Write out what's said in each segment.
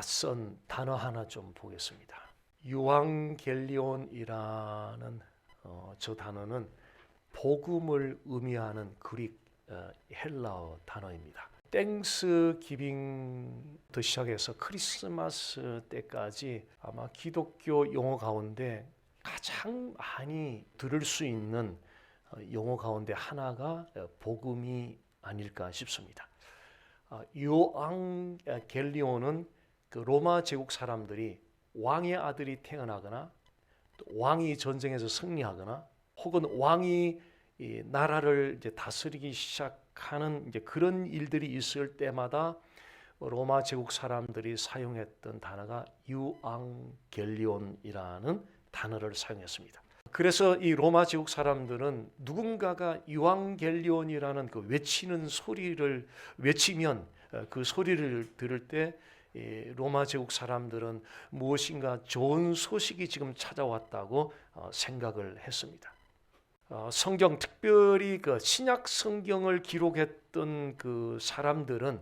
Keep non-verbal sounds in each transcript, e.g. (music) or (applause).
좀 낯선 단어 하나 좀 보겠습니다. 유앙겔리온이라는 어, 저 단어는 복음을 의미하는 그릭 어, 헬라어 단어입니다. 땡스 기빙부터 시작해서 크리스마스 때까지 아마 기독교 용어 가운데 가장 많이 들을 수 있는 어, 용어 가운데 하나가 어, 복음이 아닐까 싶습니다. 아, 요앙 겔리온은 그 로마 제국 사람들이 왕의 아들이 태어나거나 또 왕이 전쟁에서 승리하거나 혹은 왕이 이 나라를 이제 다스리기 시작하는 이제 그런 일들이 있을 때마다 로마 제국 사람들이 사용했던 단어가 유앙겔리온이라는 단어를 사용했습니다. 그래서 이 로마 제국 사람들은 누군가가 유앙겔리온이라는 그 외치는 소리를 외치면 어, 그 소리를 들을 때이 로마 제국 사람들은 무엇인가 좋은 소식이 지금 찾아왔다고 어, 생각을 했습니다. 어, 성경 특별히 그 신약 성경을 기록했던 그 사람들은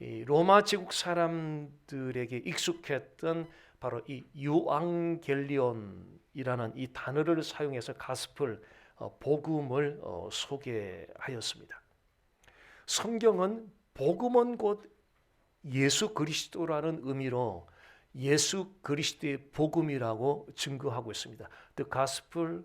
이 로마 제국 사람들에게 익숙했던 바로 이 유앙겔리온이라는 이 단어를 사용해서 가스펠 어, 복음을 어, 소개하였습니다. 성경은 복음은 곧 예수 그리스도라는 의미로 예수 그리스도의 복음이라고 증거하고 있습니다. The Gospel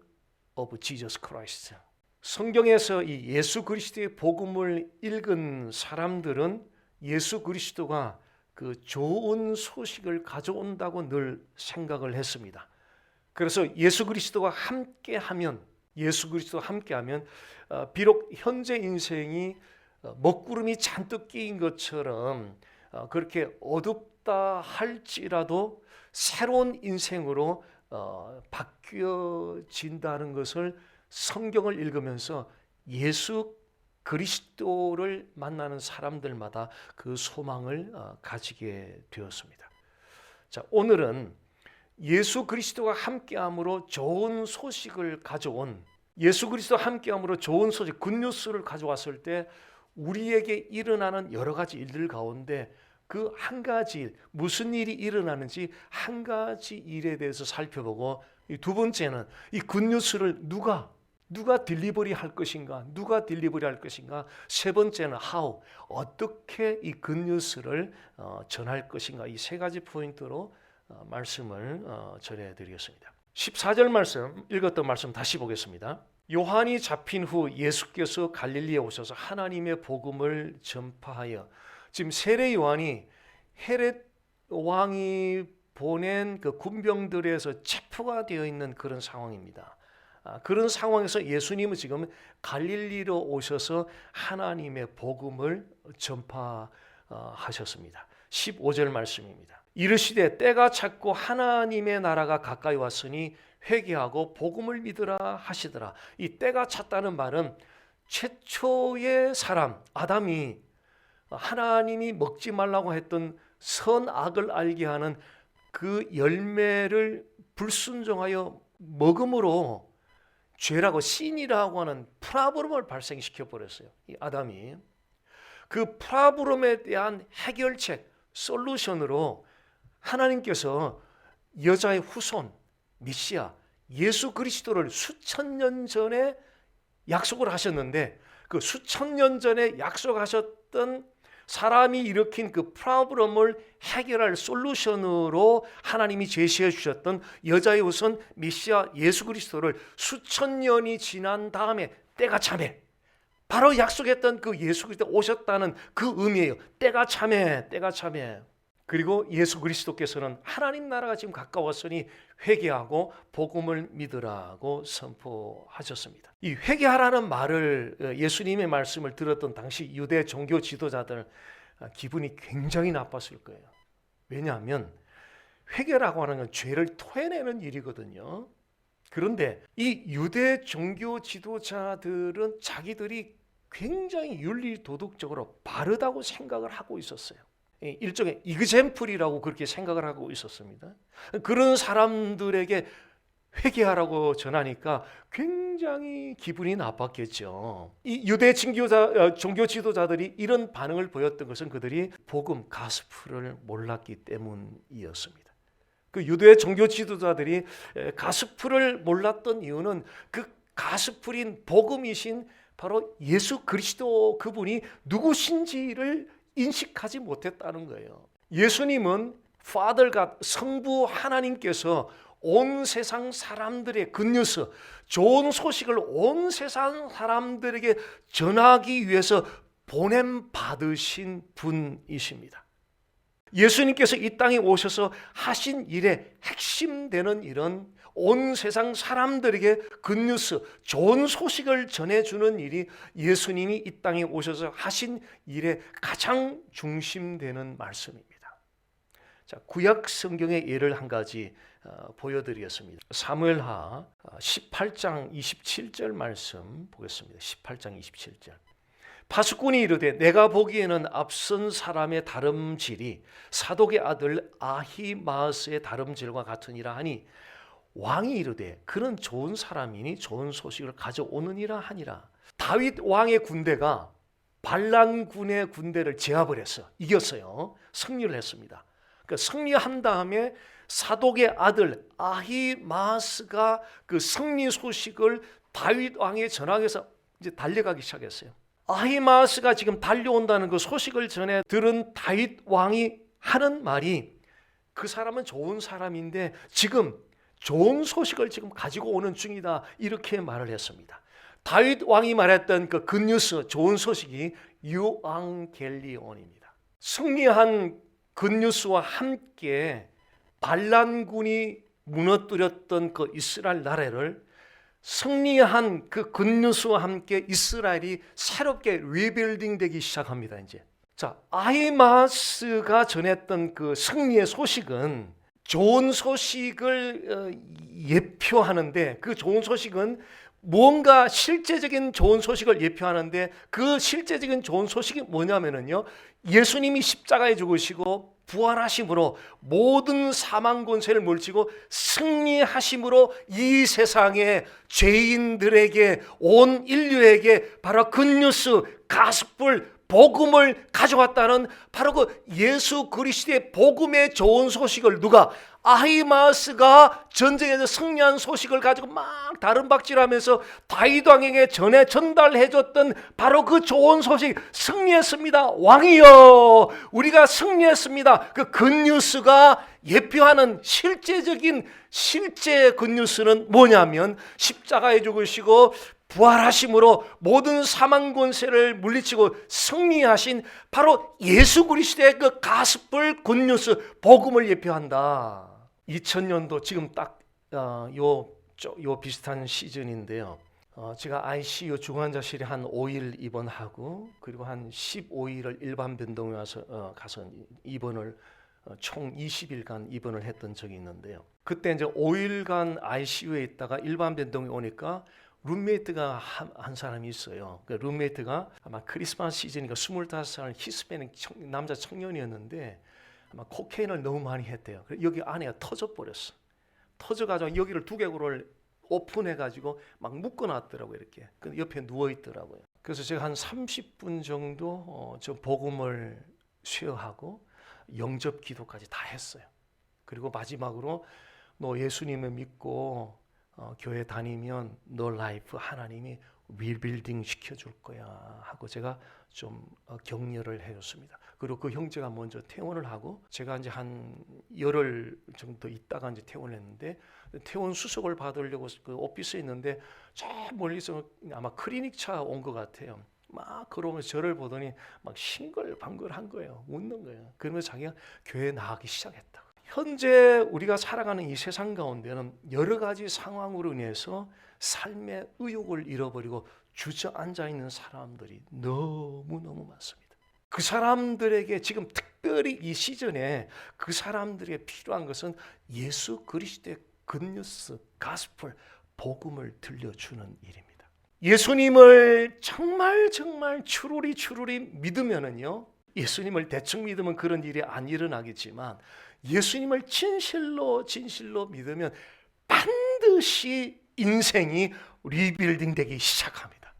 of Jesus Christ. 성경에서 이 예수 그리스도의 복음을 읽은 사람들은 예수 그리스도가 그 좋은 소식을 가져온다고 늘 생각을 했습니다. 그래서 예수 그리스도와 함께하면 예수 그리스도와 함께하면 어, 비록 현재 인생이 어, 먹구름이 잔뜩 끼인 것처럼 어, 그렇게 어둡다 할지라도 새로운 인생으로 바뀌어진다는 것을 성경을 읽으면서 예수 그리스도를 만나는 사람들마다 그 소망을 가지게 되었습니다. 자, 오늘은 예수 그리스도와 함께함으로 좋은 소식을 가져온 예수 그리스도와 함께함으로 좋은 소식 굿뉴스를 가져왔을 때 우리에게 일어나는 여러 가지 일들 가운데 그 한 가지 일, 무슨 일이 일어나는지 한 가지 일에 대해서 살펴보고 두 번째는 이 굿뉴스를 누가 누가 딜리버리 할 것인가? 누가 딜리버리 할 것인가? 세 번째는 how 어떻게 이 굿뉴스를 어, 전할 것인가? 이 세 가지 포인트로 어, 말씀을 어, 전해 드리겠습니다. 14절 말씀 읽었던 말씀 다시 보겠습니다. 요한이 잡힌 후 예수께서 갈릴리에 오셔서 하나님의 복음을 전파하여 지금 세례 요한이 헤렛 왕이 보낸 그 군병들에서 체포가 되어 있는 그런 상황입니다. 아, 그런 상황에서 예수님은 지금 갈릴리로 오셔서 하나님의 복음을 전파하셨습니다. 15절 말씀입니다. 이르시되 때가 찼고 하나님의 나라가 가까이 왔으니 회개하고 복음을 믿으라 하시더라. 이 때가 찼다는 말은 최초의 사람 아담이 하나님이 먹지 말라고 했던 선악을 알게 하는 그 열매를 불순종하여 먹음으로 죄라고 신이라고 하는 프라브름을 발생시켜 버렸어요. 이 아담이 그 프라브름에 대한 해결책, 솔루션으로 하나님께서 여자의 후손 미시아 예수 그리스도를 수천 년 전에 약속을 하셨는데 그 수천 년 전에 약속하셨던 사람이 일으킨 그 프로브럼을 해결할 솔루션으로 하나님이 제시해 주셨던 여자의 우선 미시아 예수 그리스도를 수천 년이 지난 다음에 때가 참에 바로 약속했던 그 예수 그리스도 오셨다는 그 의미예요. 때가 참에 때가 참에 그리고 예수 그리스도께서는 하나님 나라가 지금 가까웠으니 회개하고 복음을 믿으라고 선포하셨습니다. 이 회개하라는 말을 어, 예수님의 말씀을 들었던 당시 유대 종교 지도자들 어, 기분이 굉장히 나빴을 거예요. 왜냐하면 회개라고 하는 건 죄를 토해내는 일이거든요. 그런데 이 유대 종교 지도자들은 자기들이 굉장히 윤리 도덕적으로 바르다고 생각을 하고 있었어요. 일종의 이그젠플이라고 그렇게 생각을 하고 있었습니다. 그런 사람들에게 회개하라고 전하니까 굉장히 기분이 나빴겠죠. 이 유대 종교자, 어, 종교 지도자들이 이런 반응을 보였던 것은 그들이 복음 가스풀을 몰랐기 때문이었습니다. 그 유대 종교 지도자들이 에, 가스풀을 몰랐던 이유는 그 가스풀인 복음이신 바로 예수 그리스도 그분이 누구신지를 인식하지 못했다는 거예요. 예수님은 파들과 성부 하나님께서 온 세상 사람들의 굿뉴스, 좋은 소식을 온 세상 사람들에게 전하기 위해서 보냄 받으신 분이십니다. 예수님께서 이 땅에 오셔서 하신 일의 핵심 되는 일은 온 세상 사람들에게 굿뉴스, 좋은 소식을 전해주는 일이 예수님이 이 땅에 오셔서 하신 일의 가장 중심되는 말씀입니다. 자, 구약 성경의 예를 한 가지 어, 보여드리겠습니다. 사무엘하 18장 27절 말씀 보겠습니다. 18장 27절. 파수꾼이 이르되 내가 보기에는 앞선 사람의 다름질이 사독의 아들 아히마스의 다름질과 같으니라 하니 왕이 이르되 그는 좋은 사람이니 좋은 소식을 가져오느니라 하니라. 다윗 왕의 군대가 반란 군의 군대를 제압을 해서 이겼어요. 승리를 했습니다. 그 승리한 다음에 사독의 아들 아히마스가 그 승리 소식을 다윗 왕에 전하기위해서 이제 달려가기 시작했어요. 아히마스가 지금 달려온다는 그 소식을 전해 들은 다윗 왕이 하는 말이 그 사람은 좋은 사람인데 지금 좋은 소식을 지금 가지고 오는 중이다 이렇게 말을 했습니다. 다윗 왕이 말했던 그 굿뉴스 좋은 소식이 유앙겔리온입니다. 승리한 굿뉴스와 함께 반란군이 무너뜨렸던 그 이스라엘 나라를 승리한 그 굿뉴스와 함께 이스라엘이 새롭게 리빌딩 되기 시작합니다. 이제 자 아이마스가 전했던 그 승리의 소식은 좋은 소식을 어, 예표하는데 그 좋은 소식은 뭔가 실제적인 좋은 소식을 예표하는데 그 실제적인 좋은 소식이 뭐냐면은요 예수님이 십자가에 죽으시고 부활하심으로 모든 사망 권세를 물리치고 승리하심으로 이 세상의 죄인들에게 온 인류에게 바로 굿뉴스 가스불 복음을 가져왔다는 바로 그 예수 그리스도의 복음의 좋은 소식을 누가 아히마스가 전쟁에서 승리한 소식을 가지고 막 다른 박질하면서 다윗 왕에게 전해 전달해줬던 바로 그 좋은 소식 승리했습니다. 왕이여 우리가 승리했습니다. 그 굿뉴스가 예표하는 실제적인 실제 굿뉴스는 뭐냐면 십자가에 죽으시고 부활하심으로 모든 사망 권세를 물리치고 승리하신 바로 예수 그리스도의 그 가스불 굿뉴스 복음을 예표한다. 2000년도 지금 딱요 요 비슷한 시즌인데요. 어, 제가 ICU 중환자실에 한 5일 입원하고 그리고 한 15일을 일반 변동에 와서 어, 가서 입원을 어, 총 20일간 입원을 했던 적이 있는데요. 그때 이제 5일간 ICU에 있다가 일반 변동에 오니까 룸메이트가 한, 한 사람이 있어요. 그 룸메이트가 아마 크리스마스 시즌이니까 25살 히스패닉 청, 남자 청년이었는데 아마 코케인을 너무 많이 했대요. 여기 안에가 터져 버렸어. 터져 가지고 여기를 두개골을 오픈해 가지고 막 묶어 놨더라고요. 이렇게. 그 옆에 누워 있더라고요. 그래서 제가 한 30분 정도 어, 저 복음을 수여하고 영접 기도까지 다 했어요. 그리고 마지막으로 너 예수님을 믿고 어, 교회 다니면 너 라이프 하나님이 리빌딩 시켜줄 거야 하고 제가 좀 어, 격려를 해줬습니다. 그리고 그 형제가 먼저 퇴원을 하고 제가 이제 한 열흘 정도 있다가 이제 퇴원을 했는데 퇴원 수속을 받으려고 그 오피스에 있는데 저 멀리서 아마 클리닉 차 온 것 같아요. 막 걸어오면서 저를 보더니 막 싱글방글한 거예요. 웃는 거예요. 그러면서 자기가 교회 나가기 시작했다. 현재 우리가 살아가는 이 세상 가운데는 여러 가지 상황으로 인해서 삶의 의욕을 잃어버리고 주저앉아 있는 사람들이 너무너무 많습니다. 그 사람들에게 지금 특별히 이 시즌에 그 사람들에게 필요한 것은 예수 그리스도의 굿뉴스, 가스펠, 복음을 들려주는 일입니다. 예수님을 정말 정말 추루리 추루리 믿으면은요. 예수님을 대충 믿으면 그런 일이 안 일어나겠지만 예수님을 진실로 진실로 믿으면 반드시 인생이 리빌딩 되기 시작합니다.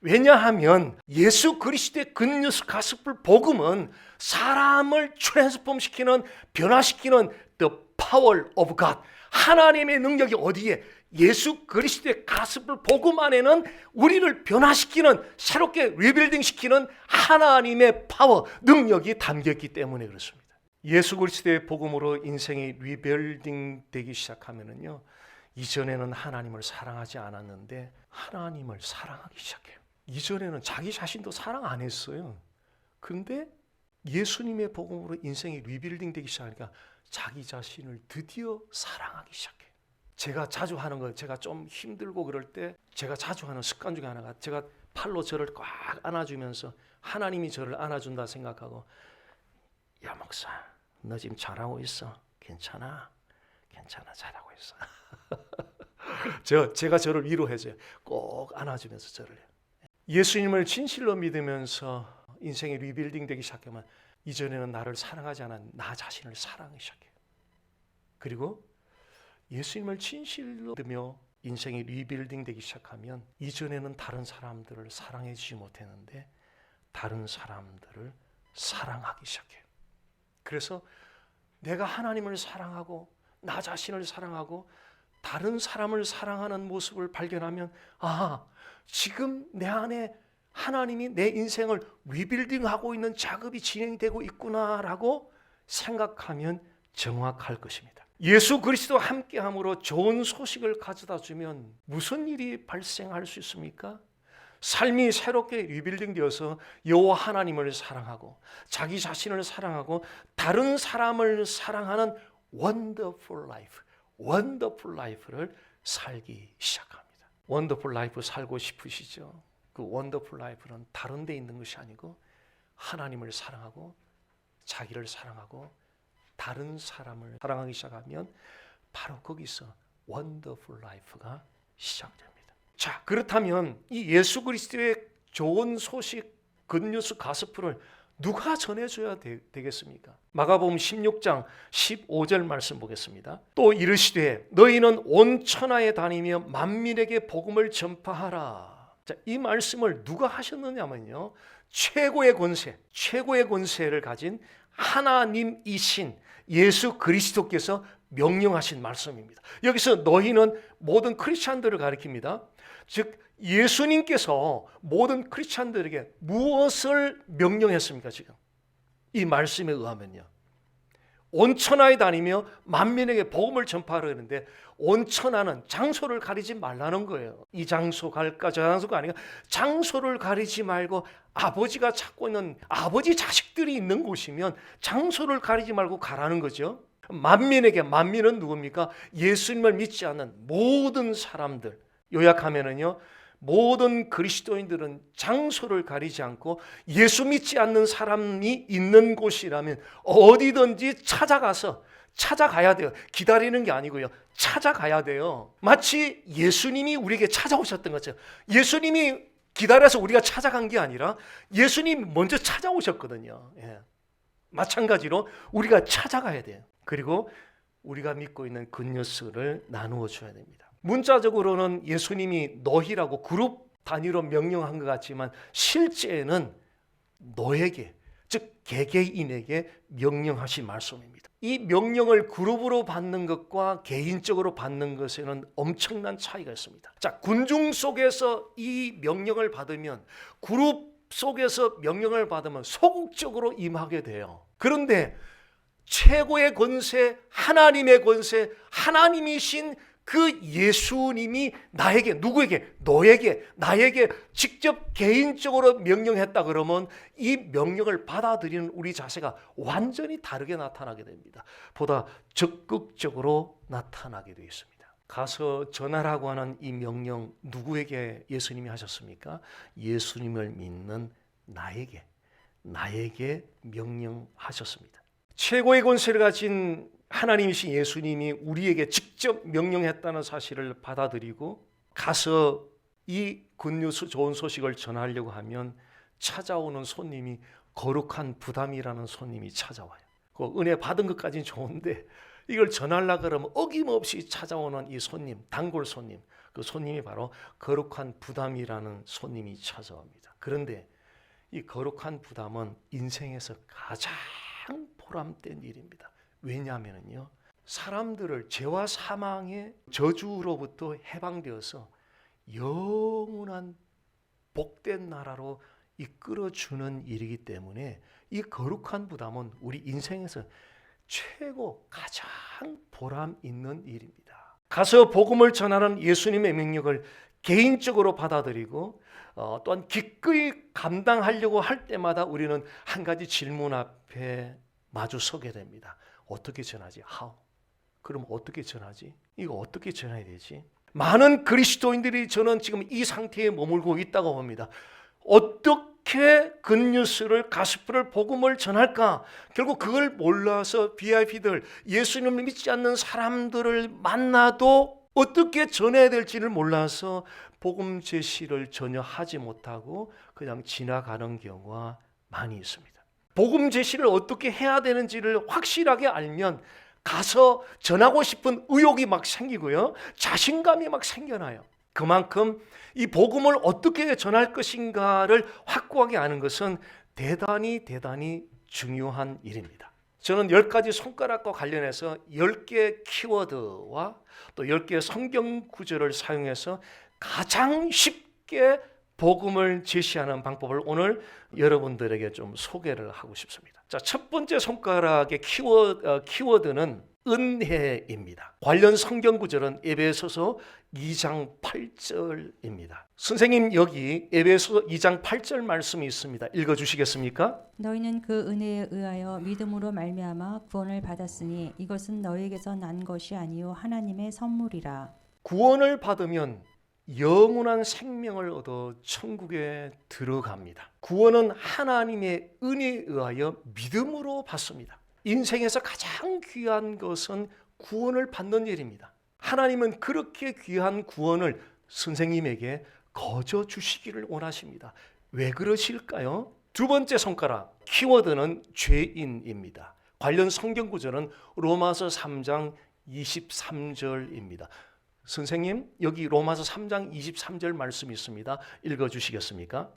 왜냐하면 예수 그리스도의 굿뉴스 가스풀 복음은 사람을 트랜스폼 시키는 변화시키는 the power of God 하나님의 능력이 어디에 예수 그리스도의 가스풀 복음 안에는 우리를 변화시키는 새롭게 리빌딩 시키는 하나님의 파워 능력이 담겨 있기 때문에 그렇습니다. 예수 그리스도의 복음으로 인생이 리빌딩 되기 시작하면은요. 이전에는 하나님을 사랑하지 않았는데 하나님을 사랑하기 시작해요. 이전에는 자기 자신도 사랑 안 했어요. 근데 예수님의 복음으로 인생이 리빌딩 되기 시작하니까 자기 자신을 드디어 사랑하기 시작해요. 제가 자주 하는 거, 제가 좀 힘들고 그럴 때 제가 자주 하는 습관 중에 하나가 제가 팔로 저를 꽉 안아주면서 하나님이 저를 안아준다 생각하고 야 목사, 너 지금 잘하고 있어. 괜찮아, 괜찮아, 잘하고 있어. (laughs) 저 제가 저를 위로해 줘요. 꼭 안아 주면서 저를. 예수님을 진실로 믿으면서 인생이 리빌딩 되기 시작하면 이전에는 나를 사랑하지 않은 나 자신을 사랑하기 시작해요. 그리고 예수님을 진실로 믿으며 인생이 리빌딩 되기 시작하면 이전에는 다른 사람들을 사랑해 주지 못했는데 다른 사람들을 사랑하기 시작해요. 그래서 내가 하나님을 사랑하고 나 자신을 사랑하고 다른 사람을 사랑하는 모습을 발견하면 아, 지금 내 안에 하나님이 내 인생을 리빌딩하고 있는 작업이 진행되고 있구나라고 생각하면 정확할 것입니다. 예수 그리스도 함께함으로 좋은 소식을 가져다 주면 무슨 일이 발생할 수 있습니까? 삶이 새롭게 리빌딩 되어서 여호와 하나님을 사랑하고 자기 자신을 사랑하고 다른 사람을 사랑하는 원더풀 라이프, 원더풀 라이프를 살기 시작합니다. 원더풀 라이프 살고 싶으시죠? 그 원더풀 라이프는 다른 데 있는 것이 아니고 하나님을 사랑하고 자기를 사랑하고 다른 사람을 사랑하기 시작하면 바로 거기서 원더풀 라이프가 시작됩니다. 자, 그렇다면 이 예수 그리스도의 좋은 소식 굿뉴스 가스프를 누가 전해줘야 되, 겠습니까 마가복음 16장 15절 말씀 보겠습니다. 또 이르시되 너희는 온 천하에 다니며 만민에게 복음을 전파하라. 자, 이 말씀을 누가 하셨느냐면요. 최고의 권세, 최고의 권세를 가진 하나님이신 예수 그리스도께서 명령하신 말씀입니다. 여기서 너희는 모든 크리스찬들을 가리킵니다. 즉 예수님께서 모든 크리스찬들에게 무엇을 명령했습니까, 지금? 이 말씀에 의하면요. 온천하에 다니며 만민에게 복음을 전파하라 그러는데 온천하는 장소를 가리지 말라는 거예요. 이 장소 갈까 저 장소가 아니라 장소를 가리지 말고 아버지가 찾고 있는 아버지 자식들이 있는 곳이면 장소를 가리지 말고 가라는 거죠. 만민에게 만민은 누굽니까? 예수님을 믿지 않는 모든 사람들 요약하면은요. 모든 그리스도인들은 장소를 가리지 않고 예수 믿지 않는 사람이 있는 곳이라면 어디든지 찾아가서 찾아가야 돼요. 기다리는 게 아니고요. 찾아가야 돼요. 마치 예수님이 우리에게 찾아오셨던 것처럼 예수님이 기다려서 우리가 찾아간 게 아니라 예수님 먼저 찾아오셨거든요. 예. 마찬가지로 우리가 찾아가야 돼요. 그리고 우리가 믿고 있는 굿뉴스를 나누어 줘야 됩니다. 문자적으로는 예수님이 너희라고 그룹 단위로 명령한 것 같지만 실제는 너에게 즉 개개인에게 명령하신 말씀입니다. 이 명령을 그룹으로 받는 것과 개인적으로 받는 것에는 엄청난 차이가 있습니다. 자, 군중 속에서 이 명령을 받으면 그룹 속에서 명령을 받으면 소극적으로 임하게 돼요. 그런데 최고의 권세, 하나님의 권세, 하나님이신 그 예수님이 나에게 누구에게 너에게 나에게 직접 개인적으로 명령했다 그러면 이 명령을 받아들이는 우리 자세가 완전히 다르게 나타나게 됩니다. 보다 적극적으로 나타나게 되어 있습니다. 가서 전하라고 하는 이 명령 누구에게 예수님이 하셨습니까? 예수님을 믿는 나에게 나에게 명령하셨습니다. 최고의 권세를 가진 하나님이신 예수님이 우리에게 직접 명령했다는 사실을 받아들이고 가서 이 굿뉴스 좋은 소식을 전하려고 하면 찾아오는 손님이 거룩한 부담이라는 손님이 찾아와요. 그 은혜 받은 것까지는 좋은데 이걸 전하려 그러면 어김없이 찾아오는 이 손님, 단골 손님. 그 손님이 바로 거룩한 부담이라는 손님이 찾아옵니다. 그런데 이 거룩한 부담은 인생에서 가장 보람된 일입니다. 왜냐하면요. 사람들을 죄와 사망의 저주로부터 해방되어서 영원한 복된 나라로 이끌어 주는 일이기 때문에 이 거룩한 부담은 우리 인생에서 최고 가장 보람 있는 일입니다. 가서 복음을 전하는 예수님의 명령을 개인적으로 받아들이고 어, 또한 기꺼이 감당하려고 할 때마다 우리는 한 가지 질문 앞에 마주 서게 됩니다. 어떻게 전하지? How? 그럼 어떻게 전하지? 이거 어떻게 전해야 되지? 많은 그리스도인들이 저는 지금 이 상태에 머물고 있다고 봅니다. 어떻게 굿뉴스를 가스프를 복음을 전할까? 결국 그걸 몰라서 VIP들 예수님을 믿지 않는 사람들을 만나도 어떻게 전해야 될지를 몰라서 복음 제시를 전혀 하지 못하고 그냥 지나가는 경우가 많이 있습니다. 복음 제시를 어떻게 해야 되는지를 확실하게 알면 가서 전하고 싶은 의욕이 막 생기고요. 자신감이 막 생겨나요. 그만큼 이 복음을 어떻게 전할 것인가를 확고하게 아는 것은 대단히 대단히 중요한 일입니다. 저는 열 가지 손가락과 관련해서 열개 키워드와 또 열개 성경 구절을 사용해서 가장 쉽게 복음을 제시하는 방법을 오늘 여러분들에게 좀 소개를 하고 싶습니다. 자, 첫 번째 손가락의 키워드, 어, 키워드는 은혜입니다. 관련 성경 구절은 에베소서 2장 8절입니다. 선생님 여기 에베소서 2장 8절 말씀이 있습니다. 읽어 주시겠습니까? 너희는 그 은혜에 의하여 믿음으로 말미암아 구원을 받았으니 이것은 너희에게서 난 것이 아니요 하나님의 선물이라. 구원을 받으면 영원한 생명을 얻어 천국에 들어갑니다. 구원은 하나님의 은혜에 의하여 믿음으로 받습니다. 인생에서 가장 귀한 것은 구원을 받는 일입니다. 하나님은 그렇게 귀한 구원을 선생님에게 거저 주시기를 원하십니다. 왜 그러실까요? 두 번째 손가락 키워드는 죄인입니다. 관련 성경 구절은 로마서 3장 23절입니다. 선생님 여기 로마서 3장 23절 말씀이 있습니다. 읽어 주시겠습니까?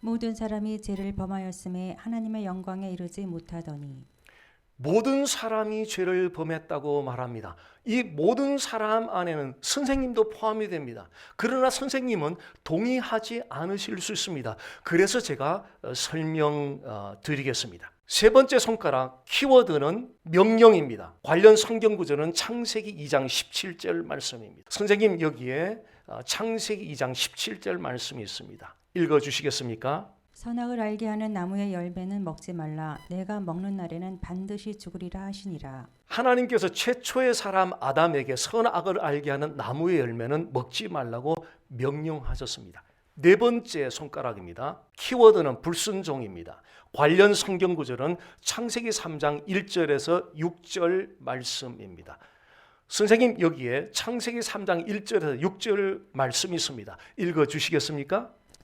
모든 사람이 죄를 범하였음에 하나님의 영광에 이르지 못하더니 모든 사람이 죄를 범했다고 말합니다. 이 모든 사람 안에는 선생님도 포함이 됩니다. 그러나 선생님은 동의하지 않으실 수 있습니다. 그래서 제가 어, 설명 어, 드리겠습니다. 세 번째 손가락 키워드는 명령입니다. 관련 성경 구절은 창세기 2장 17절 말씀입니다. 선생님 여기에 어, 창세기 2장 17절 말씀이 있습니다. 읽어 주시겠습니까? 선악을 알게 하는 나무의 열매는 먹지 말라. 내가 먹는 날에는 반드시 죽으리라 하시니라. 하나님께서 최초의 사람 아담에게 선악을 알게 하는 나무의 열매는 먹지 말라고 명령하셨습니다. 네 번째 손가락입니다. 키워드는 불순종입니다. 관련 성경 구절은 창세기 3장 1절에서 6절 말씀입니다. 선생님 여기에 창세기 3장 1절에서 6절 말씀이 있습니다. 읽어 주시겠습니까?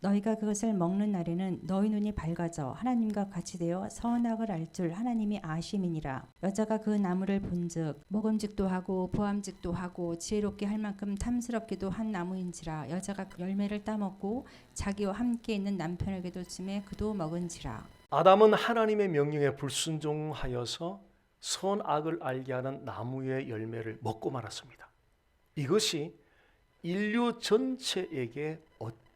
너희가 그것을 먹는 날에는 너희 눈이 밝아져 하나님과 같이 되어 선악을 알 줄 하나님이 아심이니라. 여자가 그 나무를 본즉 먹음직도 하고 보암직도 하고 지혜롭게 할 만큼 탐스럽기도 한 나무인지라. 여자가 그 열매를 따먹고 자기와 함께 있는 남편에게도 주매 그도 먹은지라. 아담은 하나님의 명령에 불순종하여서 선악을 알게 하는 나무의 열매를 먹고 말았습니다. 이것이 인류 전체에게 어떤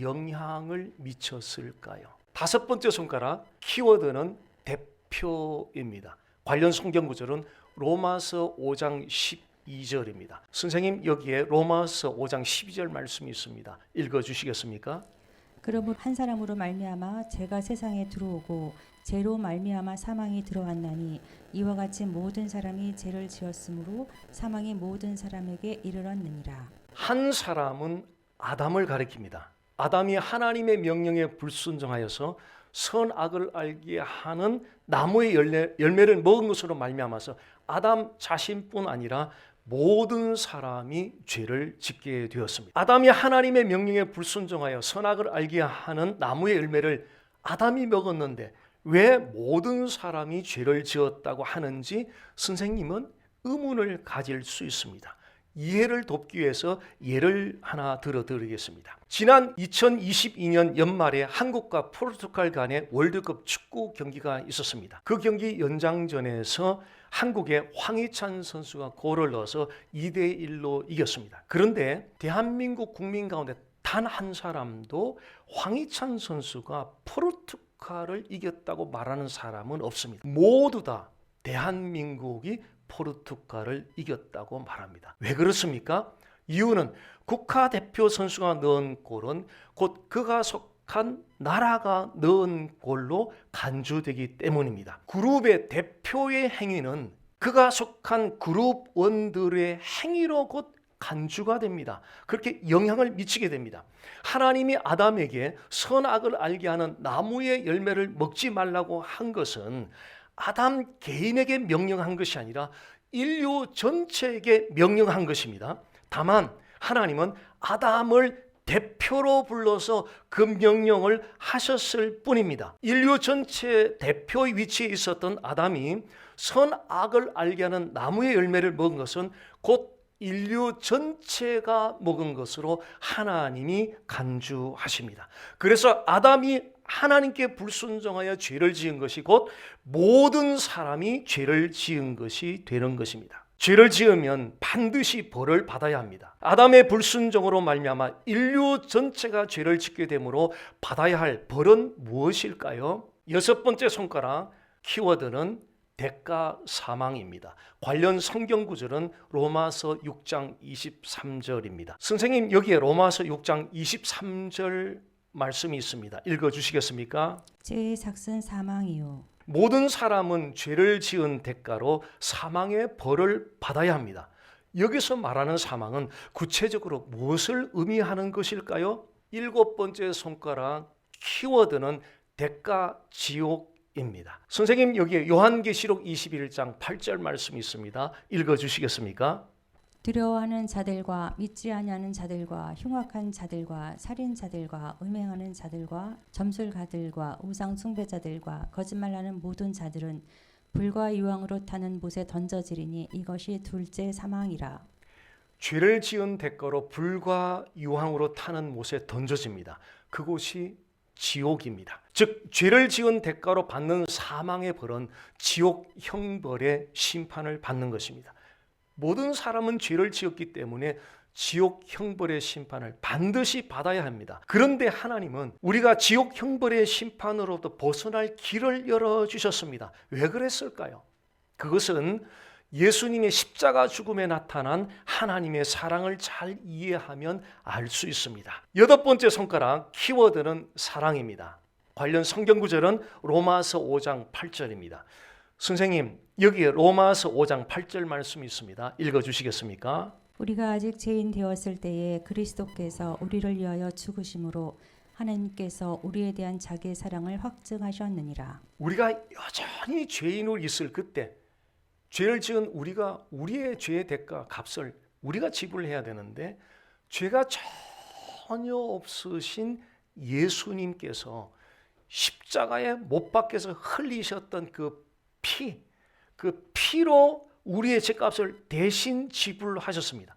영향을 미쳤을까요? 다섯 번째 손가락 키워드는 대표입니다. 관련 성경 구절은 로마서 5장 12절입니다. 선생님 여기에 로마서 5장 12절 말씀이 있습니다. 읽어 주시겠습니까? 그러므로 한 사람으로 말미암아 죄가 세상에 들어오고 죄로 말미암아 사망이 들어왔나니 이와 같이 모든 사람이 죄를 지었으므로 사망이 모든 사람에게 이르렀느니라. 한 사람은 아담을 가리킵니다. 아담이 하나님의 명령에 불순종하여서 선악을 알게 하는 나무의 열매, 열매 를 먹은 것으로 말미암아서 아담 자신뿐 아니라 모든 사람이 죄를 짓게 되었습니다. 아담이 하나님의 명령에 불순종하여 선악을 알게 하는 나무의 열매를 아담이 먹었는데 왜 모든 사람이 죄를 지었다고 하는지 선생님은 의문을 가질 수 있습니다. 이해를 돕기 위해서 예를 하나 들어드리겠습니다. 지난 2022년 연말에 한국과 포르투갈 간의 월드컵 축구 경기가 있었습니다. 그 경기 연장전에서 한국의 황희찬 선수가 골을 넣어서 2대 1로 이겼습니다. 그런데 대한민국 국민 가운데 단 한 사람도 황희찬 선수가 포르투갈을 이겼다고 말하는 사람은 없습니다. 모두 다 대한민국이 포르투갈을 이겼다고 말합니다. 왜 그렇습니까? 이유는 국가대표 선수가 넣은 골은 곧 그가 속한 나라가 넣은 골로 간주되기 때문입니다. 그룹의 대표의 행위는 그가 속한 그룹원들의 행위로 곧 간주가 됩니다. 그렇게 영향을 미치게 됩니다. 하나님이 아담에게 선악을 알게 하는 나무의 열매를 먹지 말라고 한 것은 아담 개인에게 명령한 것이 아니라 인류 전체에게 명령한 것입니다. 다만 하나님은 아담을 대표로 불러서 그 명령을 하셨을 뿐입니다. 인류 전체 대표의 위치에 있었던 아담이 선악을 알게 하는 나무의 열매를 먹은 것은 곧 인류 전체가 먹은 것으로 하나님이 간주하십니다. 그래서 아담이 하나님께 불순종하여 죄를 지은 것이 곧 모든 사람이 죄를 지은 것이 되는 것입니다. 죄를 지으면 반드시 벌을 받아야 합니다. 아담의 불순종으로 말미암아 인류 전체가 죄를 짓게 되므로 받아야 할 벌은 무엇일까요? 여섯 번째 손가락 키워드는 대가 사망입니다. 관련 성경 구절은 로마서 6장 23절입니다. 선생님 여기에 로마서 6장 23절 말씀이 있습니다. 읽어 주시겠습니까? 죄의 삭은 사망이요 모든 사람은 죄를 지은 대가로 사망의 벌을 받아야 합니다. 여기서 말하는 사망은 구체적으로 무엇을 의미하는 것일까요? 일곱 번째 손가락 키워드는 대가 지옥입니다. 선생님 여기에 요한계시록 21장 8절 말씀이 있습니다. 읽어 주시겠습니까? 두려워하는 자들과 믿지 아니하는 자들과 흉악한 자들과 살인자들과 음행하는 자들과 점술가들과 우상 숭배자들과 거짓말하는 모든 자들은 불과 유황으로 타는 못에 던져지리니 이것이 둘째 사망이라. 죄를 지은 대가로 불과 유황으로 타는 못에 던져집니다. 그곳이 지옥입니다. 즉 죄를 지은 대가로 받는 사망의 벌은 지옥 형벌의 심판을 받는 것입니다. 모든 사람은 죄를 지었기 때문에 지옥 형벌의 심판을 반드시 받아야 합니다. 그런데 하나님은 우리가 지옥 형벌의 심판으로부터 벗어날 길을 열어 주셨습니다. 왜 그랬을까요? 그것은 예수님의 십자가 죽음에 나타난 하나님의 사랑을 잘 이해하면 알 수 있습니다. 여덟 번째 손가락 키워드는 사랑입니다. 관련 성경 구절은 로마서 5장 8절입니다. 선생님, 여기에 로마서 5장 8절 말씀이 있습니다. 읽어 주시겠습니까? 우리가 아직 죄인 되었을 때에 그리스도께서 우리를 위하여 죽으심으로 하나님께서 우리에 대한 자기의 사랑을 확증하셨느니라. 우리가 여전히 죄인으로 있을 그때 죄를 지은 우리가 우리의 죄의 대가 값을 우리가 지불해야 되는데 죄가 전혀 없으신 예수님께서 십자가에 못 박혀서 흘리셨던 그 피, 그 피로 우리의 죄값을 대신 지불하셨습니다.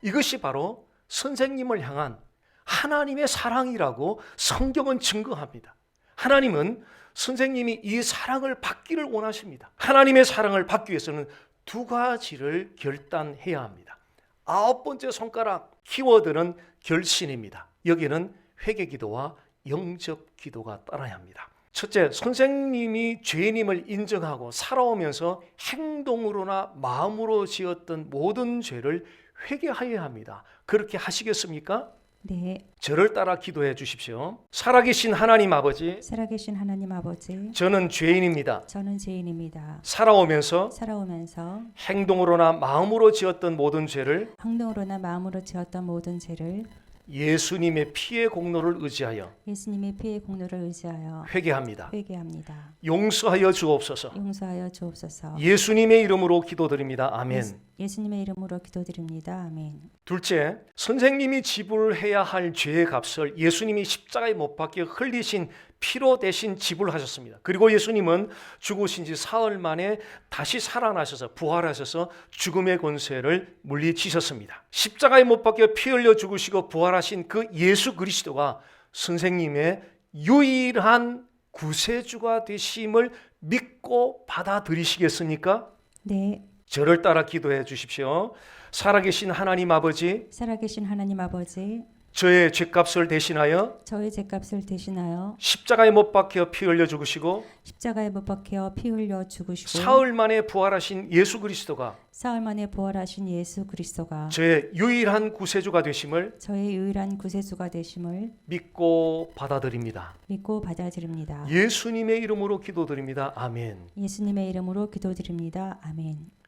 이것이 바로 선생님을 향한 하나님의 사랑이라고 성경은 증거합니다. 하나님은 선생님이 이 사랑을 받기를 원하십니다. 하나님의 사랑을 받기 위해서는 두 가지를 결단해야 합니다. 아홉 번째 손가락 키워드는 결신입니다. 여기는 회개 기도와 영접 기도가 따라야 합니다. 첫째, 선생님이 죄인임을 인정하고 살아오면서 행동으로나 마음으로 지었던 모든 죄를 회개하여야 합니다. 그렇게 하시겠습니까? 네, 저를 따라 기도해 주십시오. 살아계신 하나님 아버지, 살아계신 하나님 아버지, 저는 죄인입니다. 저는 죄인입니다. 살아오면서 살아오면서 행동으로나 마음으로 지었던 모든 죄를 행동으로나 마음으로 지었던 모든 죄를 예수님의 피의 공로를 의지하여 예수님의 피의 공로를 의지하여 회개합니다. 회개합니다. 용서하여 주옵소서. 용서하여 주옵소서. 예수님의 이름으로 기도드립니다. 아멘. 예수님의 이름으로 기도드립니다. 아멘. 둘째, 선생님이 지불해야 할 죄의 값을 예수님이 십자가에 못 박혀 흘리신 피로 대신 지불하셨습니다. 그리고 예수님은 죽으신 지 사흘 만에 다시 살아나셔서 부활하셔서 죽음의 권세를 물리치셨습니다. 십자가에 못 박혀 피 흘려 죽으시고 부활하신 그 예수 그리스도가 선생님의 유일한 구세주가 되심을 믿고 받아들이시겠습니까? 네, 저를 따라 기도해 주십시오. 살아계신 하나님 아버지, 살아계신 하나님 아버지, 저의 죄값을 대신하여 저의 죄값을 대신하여 십자가에 못 박혀 피 흘려 죽으시고 십자가에 못 박혀 피 흘려 죽으시고 사흘 만에 부활하신 예수 그리스도가 사흘 만에 부활하신 예수 그리스도가 저의 유일한 구세주가 되심을 저의 유일한 구세주가 되심을 믿고 받아들입니다. 믿고 받아들입니다. 예수님의 이름으로 기도드립니다. 아멘. 예수님의 이름으로 기도드립니다. 아멘.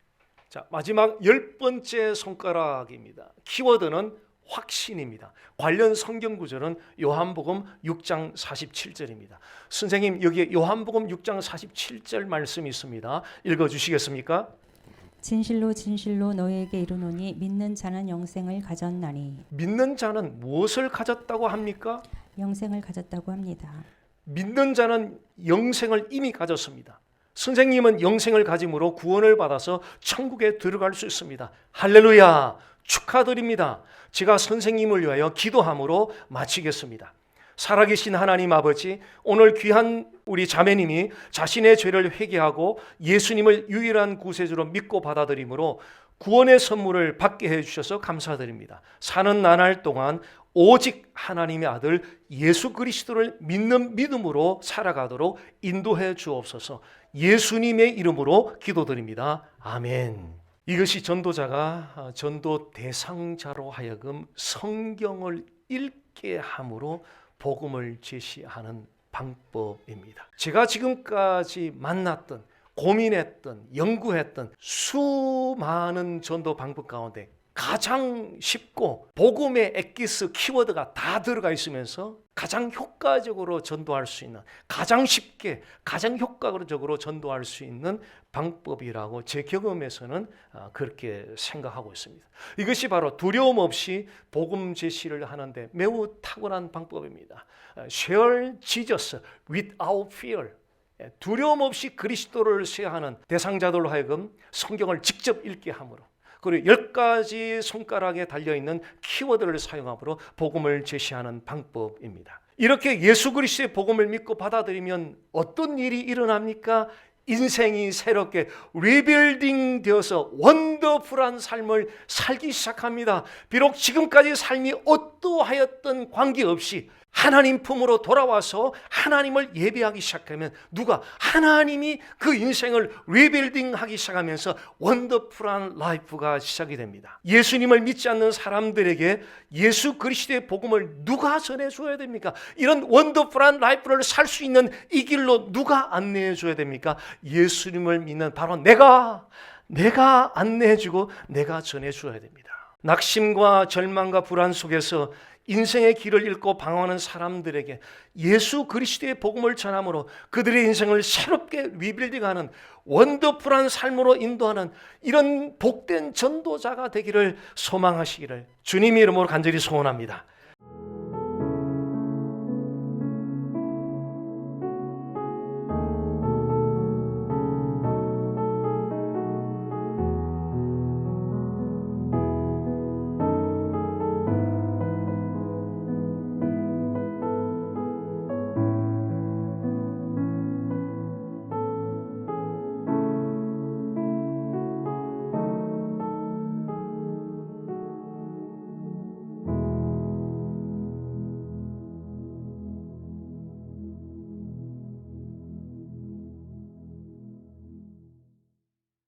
자, 마지막 열 번째 손가락입니다. 키워드는 확신입니다. 관련 성경 구절은 요한복음 6장 47절입니다. 선생님 여기에 요한복음 6장 47절 말씀이 있습니다. 읽어 주시겠습니까? 진실로 진실로 너희에게 이르노니 믿는 자는 영생을 가졌나니 믿는 자는 무엇을 가졌다고 합니까? 영생을 가졌다고 합니다. 믿는 자는 영생을 이미 가졌습니다. 선생님은 영생을 가짐으로 구원을 받아서 천국에 들어갈 수 있습니다. 할렐루야! 축하드립니다. 제가 선생님을 위하여 기도함으로 마치겠습니다. 살아계신 하나님 아버지, 오늘 귀한 우리 자매님이 자신의 죄를 회개하고 예수님을 유일한 구세주로 믿고 받아들임으로 구원의 선물을 받게 해주셔서 감사드립니다. 사는 나날 동안 오직 하나님의 아들 예수 그리스도를 믿는 믿음으로 살아가도록 인도해 주옵소서 예수님의 이름으로 기도드립니다. 아멘. 이것이 전도자가 전도 대상자로 하여금 성경을 읽게 함으로 복음을 제시하는 방법입니다. 제가 지금까지 만났던 고민했던 연구했던 수많은 전도 방법 가운데 가장 쉽고 복음의 엑기스 키워드가 다 들어가 있으면서 가장 효과적으로 전도할 수 있는 가장 쉽게 가장 효과적으로 전도할 수 있는 방법이라고 제 경험에서는 아, 그렇게 생각하고 있습니다. 이것이 바로 두려움 없이 복음 제시를 하는데 매우 탁월한 방법입니다. 아, Share Jesus without fear. 예, 두려움 없이 그리스도를 쇠하는 대상자들로 하여금 성경을 직접 읽게 함으로 그리고 열 가지 손가락에 달려 있는 키워드를 사용함으로 복음을 제시하는 방법입니다. 이렇게 예수 그리스도의 복음을 믿고 받아들이면 어떤 일이 일어납니까? 인생이 새롭게 리빌딩 되어서 원더풀한 삶을 살기 시작합니다. 비록 지금까지 삶이 어떠하였던 관계없이 하나님 품으로 돌아와서 하나님을 예배하기 시작하면 누가 하나님이 그 인생을 리빌딩하기 시작하면서 원더풀한 라이프가 시작이 됩니다. 예수님을 믿지 않는 사람들에게 예수 그리스도의 복음을 누가 전해 줘야 됩니까? 이런 원더풀한 라이프를 살 수 있는 이 길로 누가 안내해 줘야 됩니까? 예수님을 믿는 바로 내가 내가 안내해 주고 내가 전해 줘야 됩니다. 낙심과 절망과 불안 속에서 인생의 길을 잃고 방황하는 사람들에게 예수 그리스도의 복음을 전함으로 그들의 인생을 새롭게 리빌딩하는 원더풀한 삶으로 인도하는 이런 복된 전도자가 되기를 소망하시기를 주님 이름으로 간절히 소원합니다.